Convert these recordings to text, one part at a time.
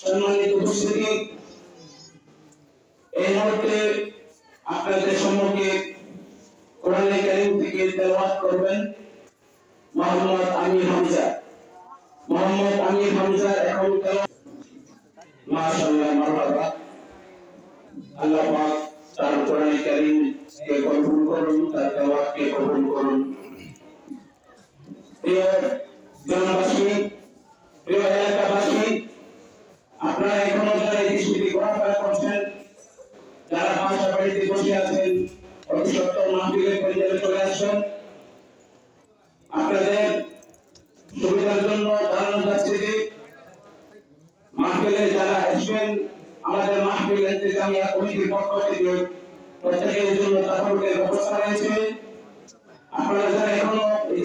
সম্মানিত উপস্থিতি, এই মুহূর্তে আপনাদের সম্মুখে কোরআনে কারিম থেকে তেলাওয়াত করবেন মোহাম্মদ আমির হামজা। মোহাম্মদ আমির হামজা এখন মাশাআল্লাহ, মারহাবা। আল্লাহ পাক তার কোরআনে কারিম কে কবুল করুন, তার তেলাওয়াত কে কবুল করুন। প্রিয় জনবাসী আপনারা যারা এই পরিচালে চলে আসছেন, আপনাদের জন্য জানানো যাচ্ছে যে মাহফিলে যারা আসবেন, আমাদের মাহফিল ইন্তেজামিয়া কমিটির পক্ষ থেকে জন্য তাফরুকের ব্যবস্থা রয়েছে। আপনারা যারা এখনও এই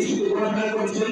করছেন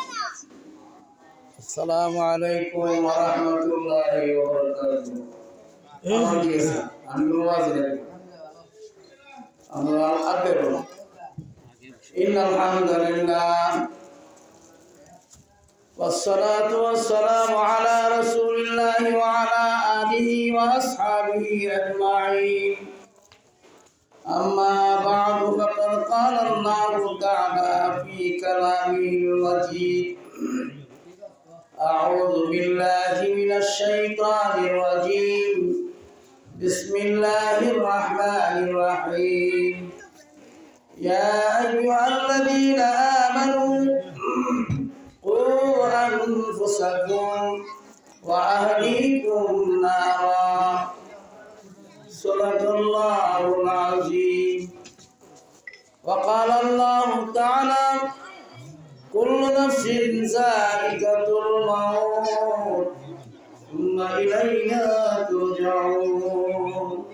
আসসালামু আলাইকুম ওয়া রাহমাতুল্লাহি ওয়া বারাকাতুহু আমার কি আছে? আমি ওয়াজ করি আমরা আতেরো إن الحمد لله والصلاة والسلام على رسول الله وعلى آله وأصحابه أجمعين أما بعد فقد قال الله تعالى في كلامه المجيد أعوذ بالله من الشيطان الرجيم. بسم الله الرحمن الرحيم. يا أيها الذين آمنوا قوا أنفسكم وأهليكم نارا. صدق الله العظيم. وقال الله تعالى كل نفس ذائقة الموت ثم إلينا ترجعون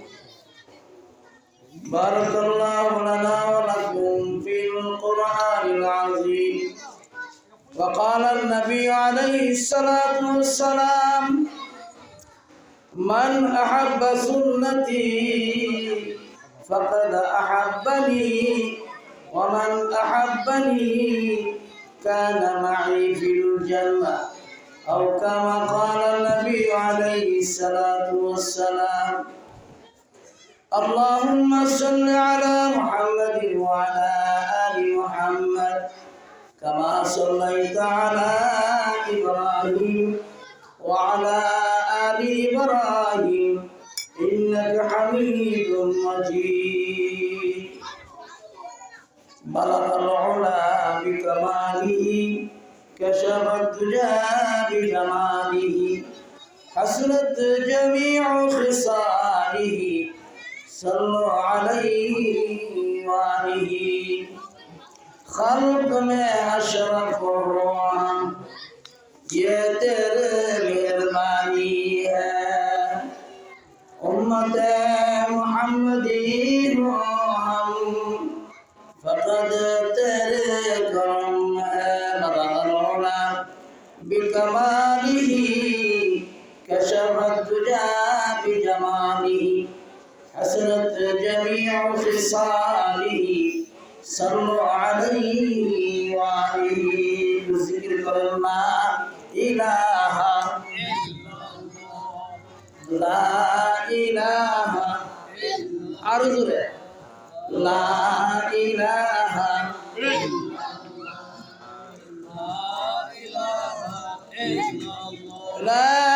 بارك الله لنا ولكم في القرآن العظيم وقال النبي عليه الصلاة والسلام من أحب سنتي فقد أحبني ومن أحبني كان معي في الجنة أو كما قال النبي عليه الصلاة والسلام اللهم صل على محمد وعلى آل محمد كما صليت على إبراهيم وعلى آل إبراهيم إنك حميد مجيد. بلغ العلا بكماله كشف الدجى بجماله حسنت جميع خصاله صلوا عليه وآله. خلق میں أشرف ہوا یہ تیرے جميع خصاله صلوا عليه وآله بذكر لا إله لا إله أرجو لا إله لا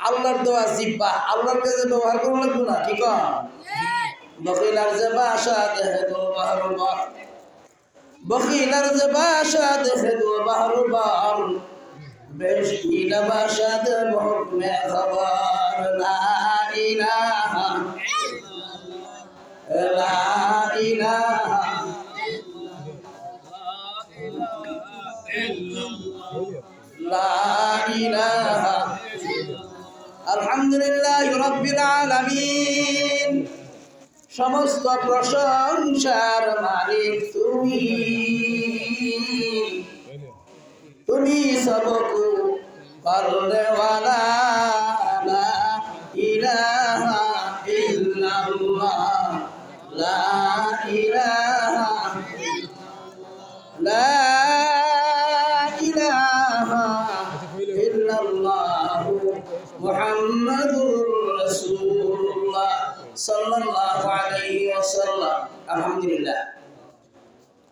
আল্লাহর দেওয়া জিব্বা, আল্লাহর কাছে ব্যবহার করা লাগবে না ঠিক বকিলার যে বাসা দেখে তো বাহারুল বাহ বকিলার যে বাসা দেখে তো বাহারুল বাহ বেশ ইলা বাসা দে বহুত খবর লা ইলাহা লা ইলাহা আলহামদুলিল্লাহ রব্বিল আলামিন। সমস্ত প্রশংসার মালিক তুমি। তুমি সবকু করলে ওয়ালা ইলাহা ইল্লাল্লাহ, লা ইলাহা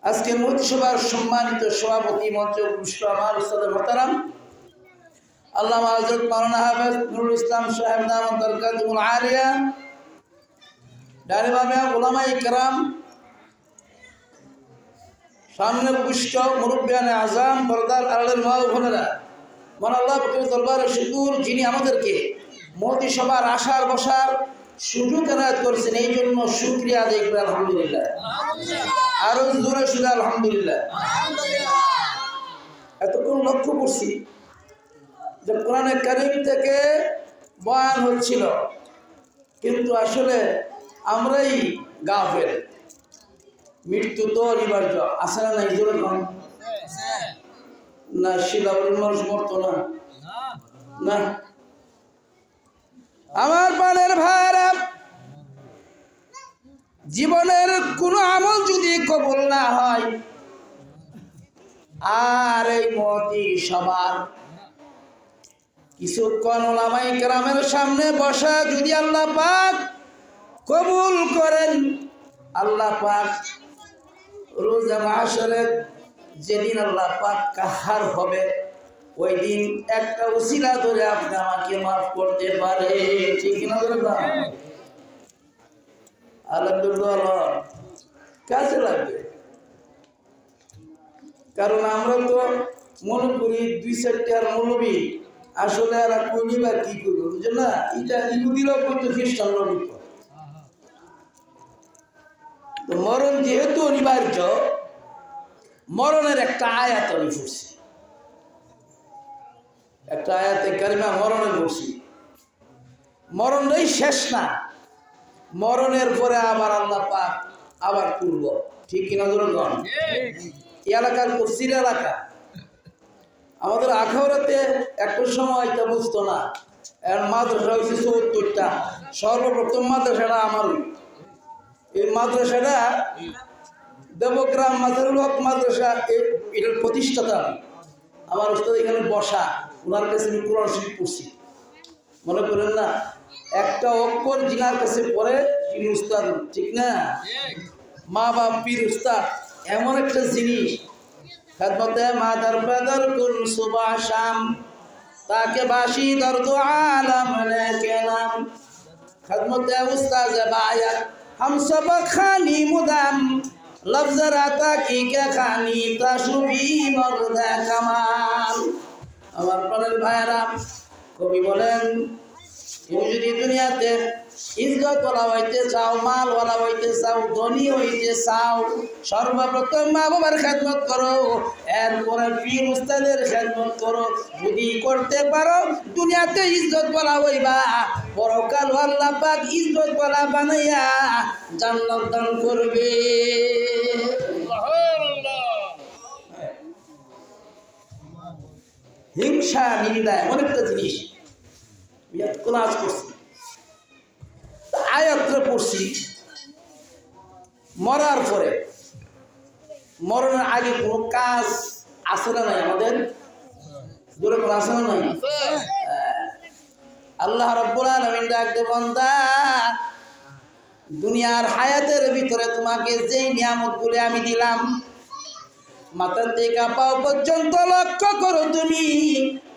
আজকে মন্ত্রিসভার সম্মানিত সভাপতি মন্ত্রী যিনি আমাদেরকে মন্ত্রিসভার আসার বসার সুযোগ এনায়ত করছেন এই জন্য শুক্রিয়া আদায় করে আলহামদুলিল্লাহ। আরও জোরে শুনে আলহামদুলিল্লাহ। এতক্ষণ লক্ষ্য করছি যে কোরআনে কারিম থেকে বয়ান হচ্ছিল কিন্তু আসলে আমরাই গা গাফের মৃত্যু তো অনিবার্য আছে না নাই জোরে কম না শিলাবরণ মানুষ মরতো না। না? আমার পানের ভাইরা জীবনের কোনো আমল যদি কবুল না হয়, আর এই মতি সবার। কিছুক্ষণ ওলামাই গ্রামের সামনে বসা যদি আল্লাহ পাক কবুল করেন, আল্লাহ পাক রোজা মাসরে যেদিন আল্লাহ পাক কাহার হবে ওই দিন একটা উসিলা ধরে আপনি আমাকে মাফ করতে পারে, ঠিক না? আলহামদুলিল্লাহ লাগবে। কারণ আমরা তো মনে করি দুই চারটে আর মৌলবী, আসলে আর বা কি করব বুঝলো না? এটা ইহুদিরাও করতো খ্রিস্টানরাও করতো মরণ যেহেতু অনিবার্য, মরণের একটা আয়াত আমি একটা আয়াতে কারিমা মরণে পড়ছি মরণটাই শেষ না। মরণের পরে আবার আল্লাহ পাক আবার তুলব ঠিক কিনা ধরুন এই এলাকার পশ্চিম এলাকা। আমাদের আখাউড়াতে একটা সময় এটা বুঝতো না। এর মাদ্রাসা হয়েছে চৌত্তরটা। সর্বপ্রথম মাদ্রাসাটা আমার এই মাদ্রাসাটা দেবগ্রাম মাজারুল হক মাদ্রাসা এটার প্রতিষ্ঠাতা আমার ওস্তাদ এখানে বসা, ওনার কাছে আমি কোরআন শরীফ পড়ছি। মনে করেন না, একটা অক্ষর জিনার কাছে পরে তিনি উস্তাদ ঠিক না? মা বাপ, পীর উস্তাদ এমন একটা জিনিস। খেদমতে মাদার পেদার কুল সুবাহ শাম, তাকে বাসি দর্দ আলম কেলাম খেদমতে উস্তাদ বায়া হাম সব খানি মুদাম কামাল। আমার পরের ভাইরা কবি বলেন তুমি যদি দুনিয়াতে ইজ্জত ওলা হইতে চাও মাল ওলা হইতে চাও, ধনী হইতে চাও, সর্বপ্রথম মা বাবার খেদমত করো। এরপরে পীর উস্তাদের খেদমত করো। যদি করতে পারো, দুনিয়াতে ইজ্জত বলা হইবা। পরকাল আল্লাহ পাক বলা বানাইয়া জান্নাত দান করবে। হিংসা, নিন্দা, এমন একটা জিনিস। করছি। আয়াত্রে পড়ছি। মরার পরে। মরণের আগে কোনো কাজ আছে না নাই আমাদের? দূরে কোনো আছে না নাই? আল্লাহ রব্বুল আলামিন ডাকতে বন্দা, দুনিয়ার হায়াতের ভিতরে তোমাকে যেই নিয়ামতগুলি আমি দিলাম মাথা থেকে পাও পর্যন্ত লক্ষ্য করো তুমি।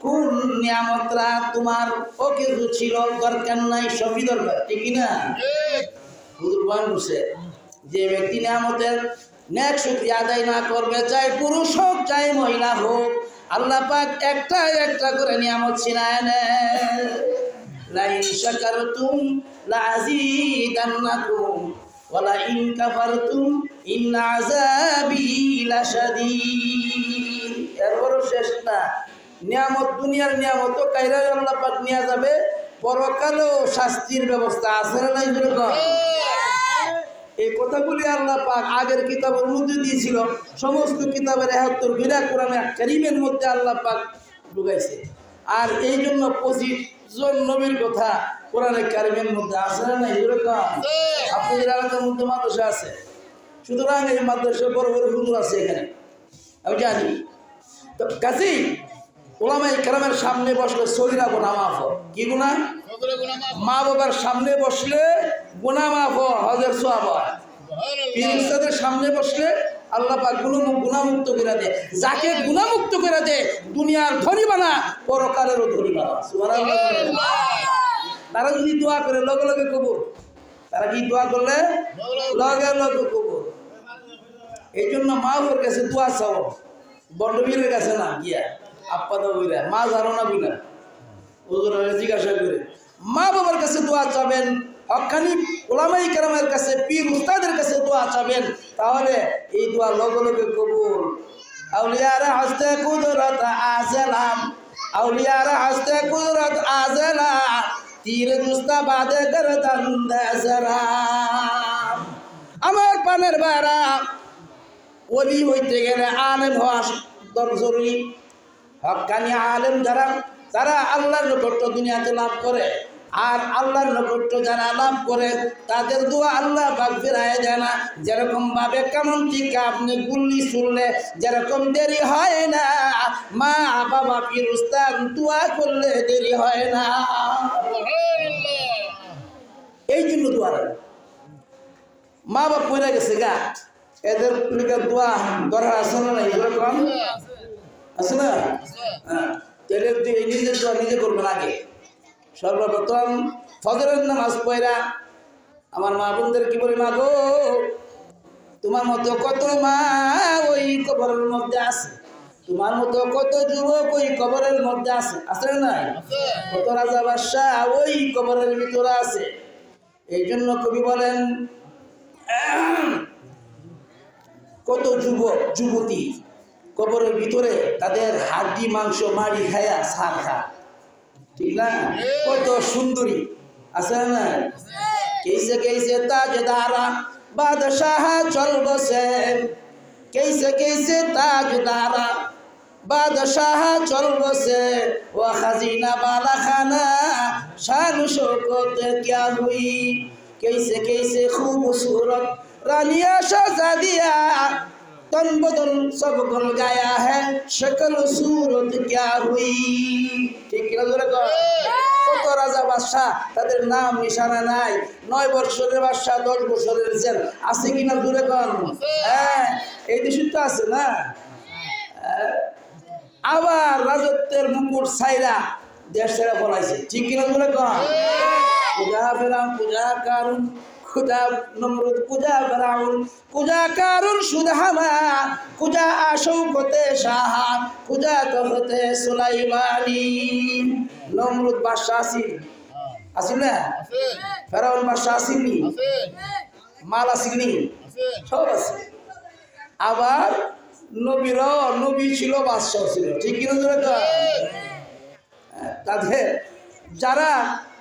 কোন নিয়ামতরা তোমার ও কিছু ছিল দরকার নাই সবই দরকার ঠিক না? হুজুর বয়ান করছে যে ব্যক্তি নিয়ামতের ন্যাক শুক্রিয়া আদায় না করবে চাই পুরুষ হোক চাই মহিলা হোক আল্লাহ পাক একটা একটা করে নিয়ামত ছিনায় নেয়। লাইন শাকারতুম লাযীদান্নাকুম ওয়ালা ইন কাফারতুম ইন আযাবি লাশাদীদ। এরপরও শেষ না। নিয়ামত দুনিয়ার নিয়ামত কাইরা আল্লাহ পাক নিয়ে যাবে। পরকালেও শাস্তির ব্যবস্থা আছে না নাই এই কথাগুলি আল্লাহ পাক আগের কিতাবের মধ্যে দিয়েছিল। সমস্ত কিতাবের একাত্তর বিরা কোরআনে কারিমের মধ্যে আল্লাহ পাক ঢুকাইছে। আর এই জন্য পঁচিশ জন নবীর কথা কোরআনে কারিমের মধ্যে আছে না নাই এরকম আপনাদের এলাকার মধ্যে মানুষ আছে সুতরাং এই মাদ্রাসা বড় বড় হুজুর আছে এখানে। আমি জানি। তো কাজী ওলামাই কারামের সামনে বসলে সহিরা গোনা মাফ কি গুণা মা বাবার সামনে বসলে গুণা মাফ হজের সোয়াব পীর সামনে বসলে আল্লাহ পাক গুণামুক্ত করে দেয়। যাকে গুণামুক্ত করে দেয় দুনিয়ার ধনী বানা পরকালেরও ধনী বানা। তারা যদি দোয়া করে লগে লগে কবর তারা কি দোয়া করলে? লগে লগে। কবর এই জন্য মা ওর কাছে দোয়া চাও। বন্ডবীরের কাছে না গিয়া। আপ্পা দা বইরা মা জানো না জিজ্ঞাসা করে, মা বাবার কাছে দোয়া চাবেন? হকানি ওলামাই কেরামের কাছে, পীর উস্তাদের কাছে দোয়া চাবেন? তাহলে এই দোয়া লগে লগে কবুল। আউলিয়ারা হাসতে কুদরত আজলাম, আউলিয়ারা হাসতে কুদরত আজলাম, তীর দুস্তা বাদে গরদান আমার পানের বারা ওলি হইতে গেলে আলেম হওয়া জরুরি। হকানি আলেম যারা, তারা আল্লাহর নৈকট্য দুনিয়াতে লাভ করে। আর আল্লাহর নৈকট্য যারা লাভ করে, তাদের দোয়া আল্লাহ বাগ ফিরায় দেয় না। যেরকম ভাবে কেমন থেকে আপনি গুল্লি শুনলে, যেরকম দেরি হয় না। মা, বাবা, পীর, উস্তাদ, দোয়া করলে দেরি হয় না। এই জন্য দোয়া মা বাপ মরে গেছে গা। এদের দোয়া দরকার আছে না এরকম। আছে না? হ্যাঁ। তাহলে তুই এই নিজের দোয়া নিজে করবেন আগে। সর্বপ্রথম ফজরের নামাজ পয়রা আমার মা বোনদের কি বলি, মা গো, তোমার মতো কত মা ওই কবরের মধ্যে আছে? তোমার মতো কত যুবক ওই কবরের মধ্যে আছে? আছে না কত রাজা বাদশাহ ওই কবরের ভিতরে আছে। এই জন্য কবি বলেন, কত যুবক, যুবতী কবরের ভিতরে তাদের হাড্ডি, মাংস, মাড়ি খায়া সার খা। ঠিক না? কত সুন্দরী। আছে না কেসে কেসে তাজদারা বাদশাহ চল কেসে কেসে তাজ তাজদারা বাদশাহ চলবসে। ও খাজিনা বালাখানা শান শোকত ক্যা হুই? কেসে কেসে খুবসুরত রানিয়া সাজা দিয়া तन बदन सब गल गाया है शक्ल सूरत क्या हुई ঠিক কিনা ধরে কর কত রাজা বাদশাহ তাদের নাম নিশানা নাই নয় বছরের বাদশাহ দশ বছরের জেল আছে কিনা দূরে কন হ্যাঁ এই দেশে তো আছে না হ্যাঁ। আবার রাজত্বের মুকুট সাইরা দেশ ছেড়ে পলাইছে ঠিক কিনা দূরে কন পূজা ফেরাম পূজা কারণ খুদা নমরুদ পূজা কারণ সুধামা পূজা আশৌকতে সাহা পূজা তহতে সুলাইমানি। নমরুদ না? মাল সব আছে। আবার নবীর নবী ছিল, বাদশাহ ছিল। ঠিক কিনা তাদের যারা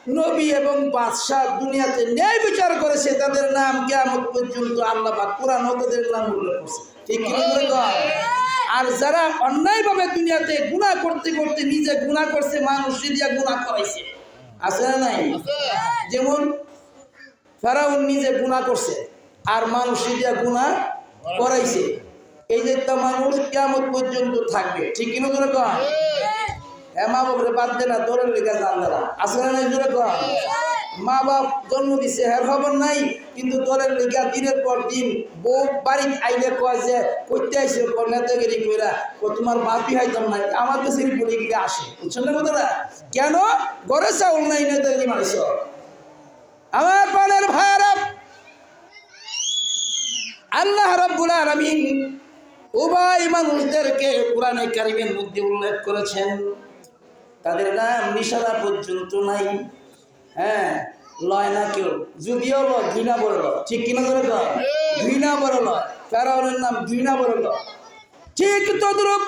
নবী এবং বাদশাহ দুনিয়াতে ন্যায় বিচার করেছে তাদের নাম কেমন পর্যন্ত আল্লাহ বা কোরআন তাদের নাম উল্লেখ করছে। ঠিক আর যারা অন্যায়ভাবে দুনিয়াতে গুণা করতে করতে নিজে গুণা করছে মানুষ দিয়া গুণা করাইছে আছে না নাই? যেমন ফেরাউন নিজে গুণা করছে আর মানুষ দিয়া গুণা করাইছে এই যে মানুষ কেমন পর্যন্ত থাকবে ঠিক কিনা কন এমা বাদ দে না তোরের লেগে জানলা আসলে না জোরে মা বাপ জন্ম দিছে খবর নাই, কিন্তু দিনের পর দিন বউ আইলে কয় যে করতে কইরা তোমার বাপি নাই, আমার আসে। বুঝছেন না কথাটা? কেন? ঘরে চাউল নাই মানুষ আমার পানের আল্লাহ রাব্বুল আলামিন উভয় মানুষদেরকে কোরআনে কারিমের মধ্যে উল্লেখ করেছেন। তাদের নাম নিশানা পর্যন্ত নাই। হ্যাঁ লয় না কেউ। যদিও লয় ঘৃণা বড় লয়। ঠিক কিনা ধরে লয় ঘৃণা বড় লয়। ফেরাউনের নাম ঘৃণা বড় লয়। ঠিক তদ্রুপ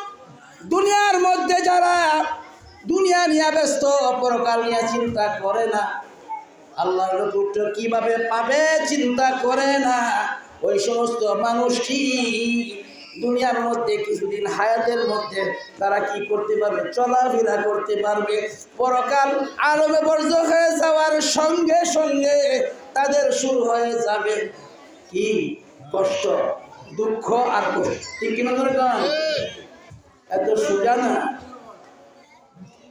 দুনিয়ার মধ্যে যারা দুনিয়া নিয়ে ব্যস্ত পরকাল নিয়ে চিন্তা করে না। আল্লাহর পুত্র কীভাবে পাবে, চিন্তা করে না। ওই সমস্ত মানুষটি দুনিয়ার মধ্যে, কিছুদিন হায়াতের মধ্যে তারা কি করতে পারবে? চলাফেরা করতে পারবে। পরকাল আলমে বর্জ হয়ে যাওয়ার সঙ্গে সঙ্গে তাদের শুরু হয়ে যাবে কি? কষ্ট, দুঃখ আর কষ্ট। ঠিক কিনা ধরে কন? এত সোজা না?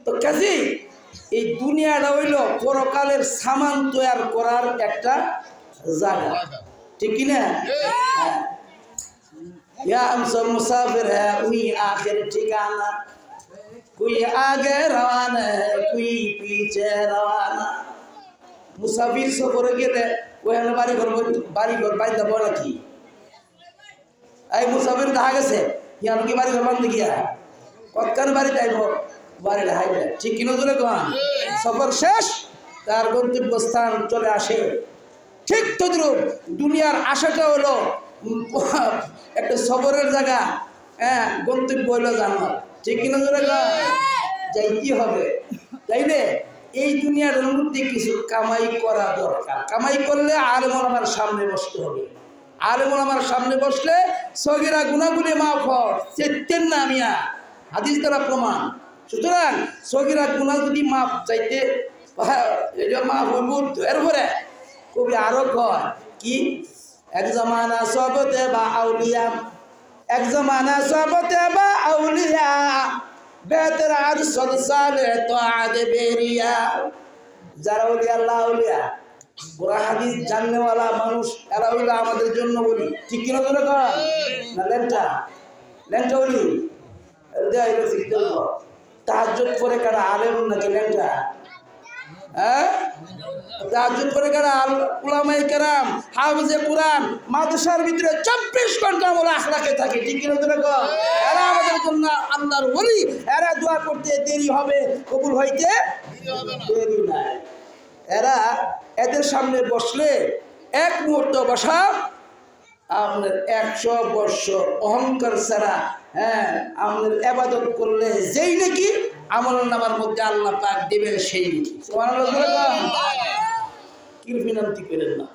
তো কাজী, এই দুনিয়াটা হইল পরকালের সামান তৈরি করার একটা জায়গা। ঠিক কিনা? হ্যাঁ। या हम सब मुसाफिर है वही आखिर ठिकाना कोई आगे रवाना है कोई पीछे रवाना মুসাফির সফরে গেলে ওখানে বাড়ি ঘর বাড়ি ঘর বাড়ি দেবো নাকি এই মুসাফির দেখা গেছে ইয়ান কি বাড়ি ঘর বান্ধে গিয়া কতক্ষণ বাড়ি যাইব বাড়ি হাইবে ঠিক কিনা ধরে কন সফর শেষ তার গন্তব্যস্থান চলে আসে ঠিক তদ্রুপ দুনিয়ার আশাটা হলো উম, একটা সবরের জায়গা হ্যাঁ গন্তব্য হলো জান্নাত। ঠিক কিনা ধরে যাই, কি হবে? তাইলে এই দুনিয়ার অনুভূতি কিছু কামাই করা দরকার। কামাই করলে আলমন আমার সামনে বসতে হবে। আলমন আমার সামনে বসলে সগিরা গুণাগুলি মাফ চেতেন না আমিয়া হাদিস দ্বারা প্রমাণ। সুতরাং সগিরা গুণা যদি মাপ চাইতে এটা মাফ হইব এরপরে কবি আরও কয়, কি? এক জমানা সবতে বা আউলিয়া, এক জমানা সবতে বা আউলিয়া, বেতর আর সদসালে তো আদে বেরিয়া। যারা বলি, আল্লাহ আউলিয়া ওরা হাদিস জাননেওয়ালা মানুষ, এরা হইল আমাদের জন্য বলি। ঠিক কিনা কর না, লেনটা? লেনটা বলি? তাহাজ্জুদ করে কারা আলেম নাকি লেনটা? হ্যাঁ? মাদ্রাসার ভিতরে চব্বিশ ঘণ্টা আমরা এরা বলি এরা করতে দেরি হবে হইতে দেরি নাই। এরা এদের সামনে বসলে এক মুহূর্ত বসা, আপনার একশো বৎসর অহংকার ছাড়া হ্যাঁ আপনার আবাদত করলে যেই নাকি আমল নামার মধ্যে আল্লাহ পাক দেবেন সেই। কিরফিনান্তি করেন না।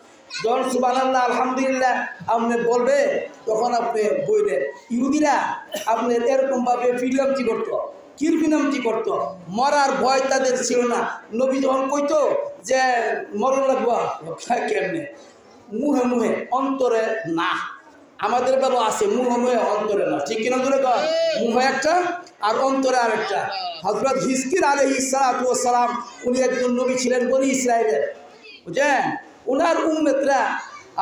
যখন সুবান আল্লাহ আলহামদুলিল্লাহ, আপনি বলবে, তখন আপনি বলবেন ইহুদিরা, আপনি এরকম ভাবে ফিলামতি করতো কিরফিনামতি করতো? মরার ভয় তাদের ছিল না। নবী যখন কইতো যে, মরণ লাগবো কেমনে? মুহে মুহে, অন্তরে না। আমাদের বেলা আছে, মুহে মুহে, অন্তরে না। ঠিক কিনা কর মুহে একটা আর অন্তরে আরেকটা। হজরত হিসকির আলহ সালাম, উনি একজন নবী ছিলেন বনি ইসরায়েলের বুঝছেন ওনার উম্মেতরা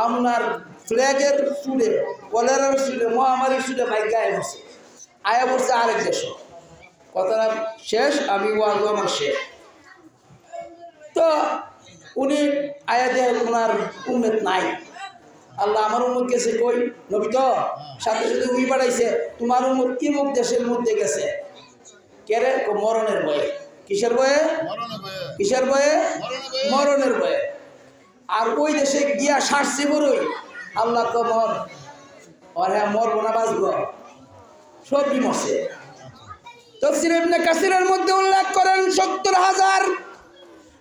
আপনার ফ্ল্যাগের সুরে কলেরার সুরে মহামারীর সুরে বাইক গায়ে বসে। আয়া বসছে আরেক দেশ। কথাটা শেষ, আমি ওয়াজ আমার শেষ। তো উনি আয়া দেহ ওনার উম্মেত নাই। আল্লাহ আমার উম্মত গেছে কই? নবী তো? সাথে সাথে উই পাঠাইছে তোমার উম্মত কি মুখ দেশের মধ্যে গেছে? কেরে ও মরণের বয়ে কিসের বয়ে কিসের বয়ে মরণের বয়ে আর ওই দেশে গিয়া সারছে বড়ই আল্লাহ তো মর। আর হ্যাঁ মরবো না বাঁচবো। সবই মরছে তফসির ইবনে কাসিরের মধ্যে উল্লেখ করেন সত্তর হাজার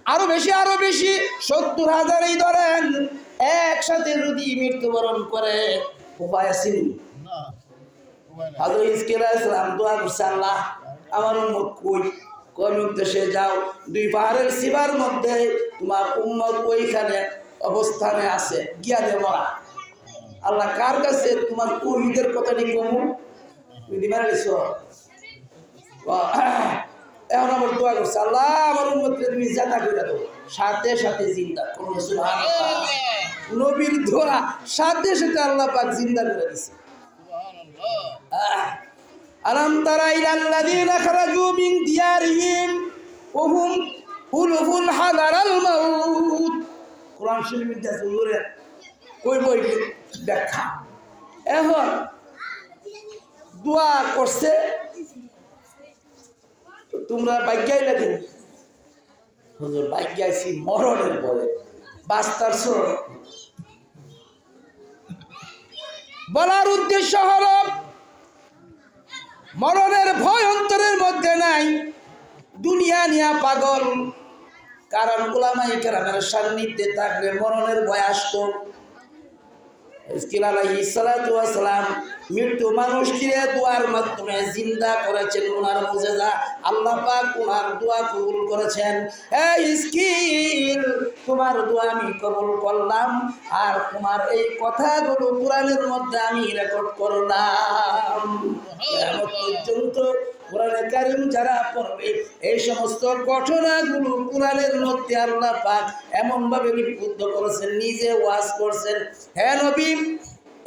আরও বেশি আরও বেশি সত্তর হাজারই ধরেন। একসাথে যদি মৃত্যুবরণ করে উপায় আছে নি? হাজর ইসকির ইসলাম দোয়া করছে আল্লাহ আমার উম্মত কই? কোন উদ্দেশ্যে যাও দুই পাহাড়ের সীমার মধ্যে তোমার উম্মত ওইখানে অবস্থানে আছে গিয়ালে মরা। আল্লাহ কার কাছে তোমার উহিদের কথাটি কমু? দিবার গেছ? এখন আমার দোয়া করছে আল্লাহ আমার উম্মতকে তুমি জানা করে দাও। সাথে সাথে জিন্দা সুবহানাল্লাহ নবীর দোয়া সাথে সাথে আল্লাহ পাক জিন্দা করে দিছে। আলাম তারা ইলাল্লাযীনা খারাজু মিন দিয়ারিহিম ওয়া হুম উলুফুল হাদারাল মাউত। কোরআন শরীফের আছে হুজুরে কই বই ব্যাখ্যা। এখন দোয়া করছে তোমরা ভাগ্যাই লাগে হুজুর ভাগ্যাইছি মরণের পরে। বাস্তার বলার উদ্দেশ্য হল, মরণের ভয় অন্তরের মধ্যে নাই। দুনিয়া নিয়া পাগল। কারণ গোলামাই কেরামের সান্নিধ্যে থাকলে মরণের ভয় আসতো। সালাম মৃত্যু মানুষকে দোয়ার মাধ্যমে জিন্দা করেছেন ওনার মুজেজা আল্লাহ পাক ওনার দোয়া কবুল করেছেন। এই ইসকিল তোমার দোয়া আমি কবুল করলাম আর তোমার এই কথাগুলো কোরআনের মধ্যে আমি রেকর্ড করলাম। পর্যন্ত কোরআনে কারিম যারা পড়বে, এই সমস্ত ঘটনাগুলো কোরআনের মধ্যে আল্লাহ পাক এমন ভাবে লিপিবদ্ধ করেছেন, নিজে ওয়াজ করছেন। হ্যাঁ নবী,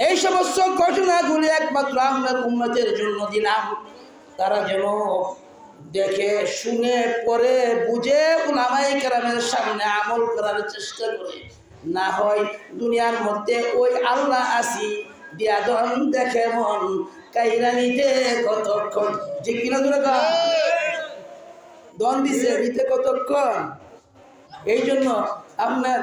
এই সমস্ত ঘটনাগুলি একমাত্র আমরা উন্নতের জন্য দিলাম। তারা যেন দেখে, শুনে পরে বুঝে উলামাই কেরামের সামনে আমল করার চেষ্টা করে। না হয় দুনিয়ার মধ্যে ওই আল্লাহ আসি, দিয়া দেখে মন কাইরা নিতে কতক্ষণ? যে কিনা দূরে দন দিছে নিতে কতক্ষণ? এই জন্য আপনার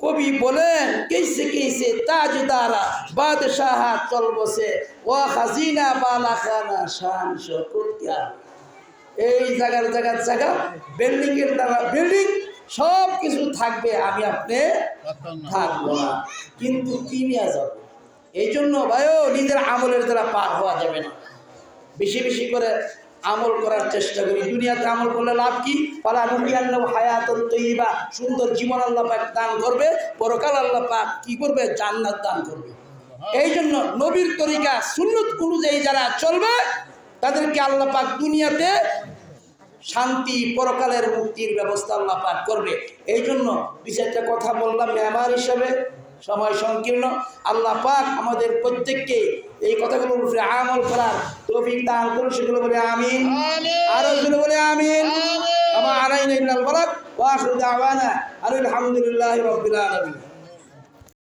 কবি বলেন কেসে কেসে তাজ দ্বারা বাদশাহ চল বসে ও খাজিনা বালা খানা শান শকুরতিয়া এই জায়গার জায়গার জায়গা বিল্ডিং এর দ্বারা বিল্ডিং সব কিছু থাকবে আমি আপনি থাকব না। কিন্তু কি নিয়ে যাব? এই জন্য ভাইও নিজের আমলের দ্বারা পার হওয়া যাবে না। বেশি বেশি করে আমল করার চেষ্টা করি। দুনিয়াতে আমল করলে লাভ কি? পালা নুরিয়ান্ন হায়াতন তৈবা সুন্দর জীবন আল্লাহ পাক দান করবে, পরকাল আল্লাহ পাক কি করবে? জান্নাত দান করবে। এই জন্য নবীর তরিকা, সুন্নত অনুযায়ী যারা চলবে, তাদেরকে আল্লাহ পাক দুনিয়াতে শান্তি, পরকালের মুক্তির ব্যবস্থা আল্লাহ পাক করবে। এই জন্য দুই চারটা কথা বললাম, মেহমান হিসাবে। সময় সংকীর্ণ। আল্লাহ পাক আমাদের প্রত্যেককে এই কথাগুলোর উপরে আমল করার তৌফিক দান করুন। সেগুলো বলে আমিন। আরও সেগুলো বলে আমিন। আমার আলাইনা ইল্লাল বলাক ওয়া আখিরু দাওয়ানা আলহামদুলিল্লাহি রাব্বিল আলামিন।